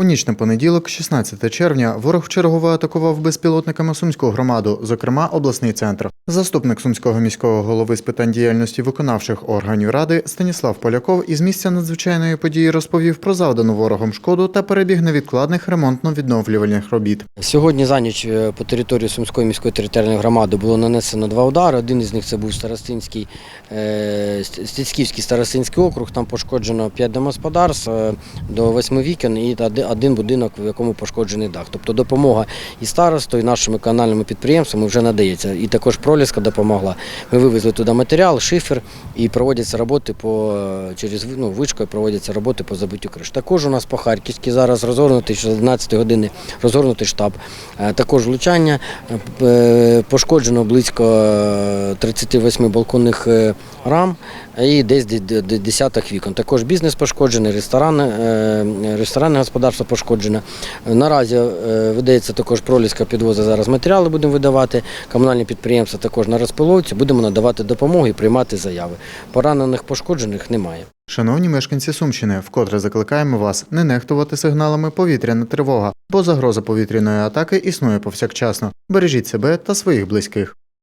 У ніч на понеділок, 16 червня, ворог вчергово атакував безпілотниками сумську громаду, зокрема обласний центр. Заступник сумського міського голови з питань діяльності виконавчих органів ради Станіслав Поляков із місця надзвичайної події розповів про завдану ворогом шкоду та перебіг невідкладних ремонтно-відновлювальних робіт. Сьогодні за ніч е, по території Сумської міської територіальної громади було нанесено два удари. Один із них це був Старостинський, е, Стецьківський Старостинський округ. Там пошкоджено 5 домогосподарств е, до 8 вікон і один будинок, в якому пошкоджений дах. Тобто допомога і старостою, і нашими канальними підприємствами вже надається. І також Проліска допомогла. Ми вивезли туди матеріал, шифер і проводяться роботи по е, через ну, вишкою проводяться роботи по забиттю криш. Також у нас по Харківській зараз розгорнутий з 11 години розгорнутий штаб. Е, Також влучання Е, пошкоджено близько е, 38 балконних рам і десь де- де- де- десяток вікон. Також бізнес пошкоджений, ресторан, е, ресторанне господарство пошкоджене. Наразі е, видається також проліска підвозить зараз матеріали, будемо видавати. Комунальні підприємства також на розпиловці. Будемо надавати допомогу і приймати заяви. Поранених пошкоджених немає. Шановні мешканці Сумщини, вкотре закликаємо вас не нехтувати сигналами повітряна тривога, бо загроза повітряної атаки існує повсякчасно. Бережіть себе та своїх близьких.